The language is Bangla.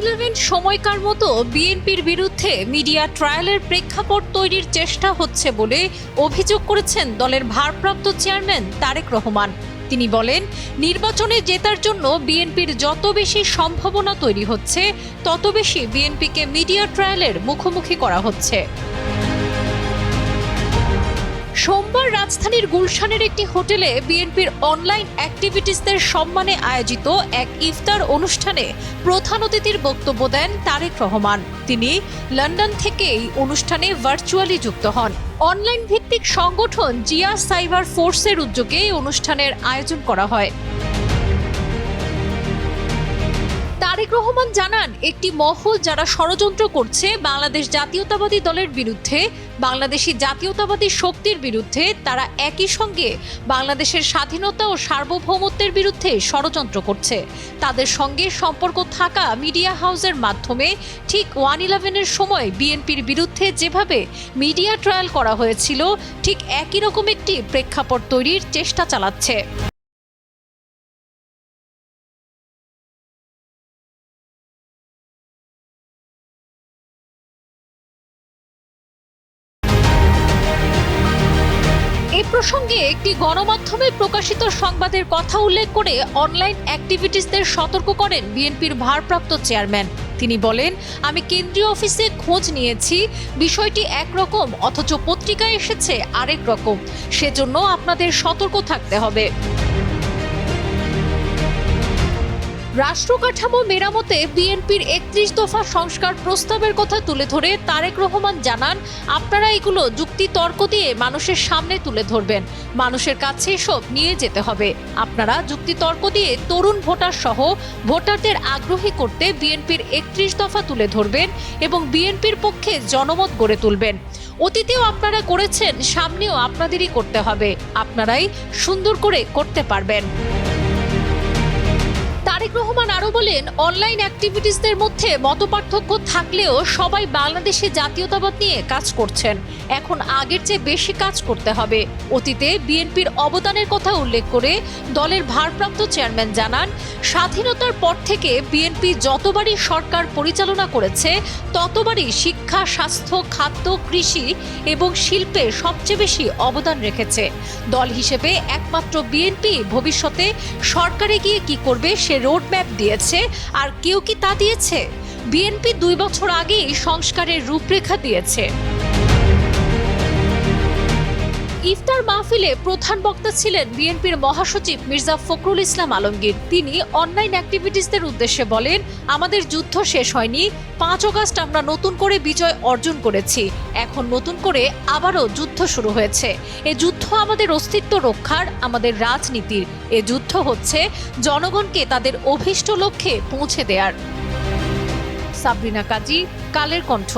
ইলেভেন সময়কার মতো বিএনপির বিরুদ্ধে মিডিয়া ট্রায়ালের প্রেক্ষাপট তৈরির চেষ্টা হচ্ছে বলে অভিযোগ করেছেন দলের ভারপ্রাপ্ত চেয়ারম্যান তারেক রহমান। তিনি বলেন, নির্বাচনে জেতার জন্য বিএনপির যত বেশি সম্ভাবনা তৈরি হচ্ছে, তত বেশি বিএনপিকে মিডিয়া ট্রায়ালের মুখোমুখি করা হচ্ছে। সোমবার রাজধানীর গুলশানের একটি হোটেলে বিএনপির অনলাইন অ্যাক্টিভিটিসদের সম্মানে আয়োজিত এক ইফতার অনুষ্ঠানে প্রধান অতিথির বক্তব্য দেন তারেক রহমান। তিনি লন্ডন থেকে এই অনুষ্ঠানে ভার্চুয়ালি যুক্ত হন। অনলাইন ভিত্তিক সংগঠন জিয়া সাইবার ফোর্সের উদ্যোগে এই অনুষ্ঠানের আয়োজন করা হয়। তারেক রহমান জানান, একটি মহল যারা ষড়যন্ত্র করছে বাংলাদেশ জাতীয়তাবাদী দলের বিরুদ্ধে, বাংলাদেশি জাতীয়তাবাদী শক্তির বিরুদ্ধে, তারা একই সঙ্গে বাংলাদেশের স্বাধীনতা ও সার্বভৌমত্বের বিরুদ্ধে ষড়যন্ত্র করছে। তাদের সঙ্গে সম্পর্ক থাকা মিডিয়া হাউসের মাধ্যমে ঠিক ওয়ান ইলেভেনের সময় বিএনপির বিরুদ্ধে যেভাবে মিডিয়া ট্রায়াল করা হয়েছিল, ঠিক একই রকম একটি প্রেক্ষাপট তৈরির চেষ্টা চালাচ্ছে। এ প্রসঙ্গে একটি গণমাধ্যমে প্রকাশিত সংবাদের কথা উল্লেখ করে অনলাইন অ্যাক্টিভিটিসদের সতর্ক করেন বিএনপির ভারপ্রাপ্ত চেয়ারম্যান। তিনি বলেন, আমি কেন্দ্রীয় অফিসে খোঁজ নিয়েছি, বিষয়টি একরকম, অথচ পত্রিকায় এসেছে আরেক রকম। সেজন্য আপনাদের সতর্ক থাকতে হবে। রাষ্ট্র কাঠামো মেরামতে বিএনপির একত্রিশ দফা সংস্কার প্রস্তাবের কথা তুলে ধরে তারেক রহমান জানান, আপনারা এগুলো যুক্তি তর্ক দিয়ে মানুষের সামনে তুলে ধরবেন। মানুষের কাছে এসব নিয়ে যেতে হবে। আপনারা যুক্তি তর্ক দিয়ে তরুণ ভোটার সহ ভোটারদের আগ্রহী করতে বিএনপির একত্রিশ দফা তুলে ধরবেন এবং বিএনপির পক্ষে জনমত গড়ে তুলবেন। অতীতেও আপনারা করেছেন, সামনেও আপনাদেরই করতে হবে। আপনারাই সুন্দর করে করতে পারবেন। রহমান আরও বলেন অনলাইন অ্যাক্টিভিটিসদের মধ্যে মতপার্থক্য থাকলেও সবাই বাংলাদেশে জাতীয়তাবাদ নিয়ে কাজ করছেন। এখন আগের চেয়ে বেশি কাজ করতে হবে। অতীতে বিএনপির অবদানের কথা উল্লেখ করে দলের ভারপ্রাপ্ত চেয়ারম্যান জানান, স্বাধীনতার পর থেকে বিএনপি যতবারই সরকার পরিচালনা করেছে, ততবারই শিক্ষা, স্বাস্থ্য, খাদ্য, কৃষি এবং শিল্পে সবচেয়ে বেশি অবদান রেখেছে। দল হিসেবে একমাত্র বিএনপি ভবিষ্যতে সরকারে গিয়ে কি করবে সে রোডম্যাপ দিয়েছে আর কেউ কি তা দিয়েছে? বিএনপি দুই বছর আগেই সংস্কারের রূপরেখা দিয়েছে। ইফতার মাহফিলে প্রধান বক্তা ছিলেন বিএনপির মহাসচিব মির্জা ফখরুল ইসলাম আলমগীর। তিনি অনলাইন অ্যাক্টিভিটিসদের উদ্দেশ্যে বলেন, আমাদের যুদ্ধ শেষ হয়নি। পাঁচ অগাস্ট আমরা নতুন করে বিজয় অর্জন করেছি। এখন নতুন করে আবারও যুদ্ধ শুরু হয়েছে। এ যুদ্ধ আমাদের অস্তিত্ব রক্ষার, আমাদের রাজনীতির। এ যুদ্ধ হচ্ছে জনগণকে তাদের অভীষ্ট লক্ষ্যে পৌঁছে দেওয়ার সাবরিনা কাজী, কালের কণ্ঠ।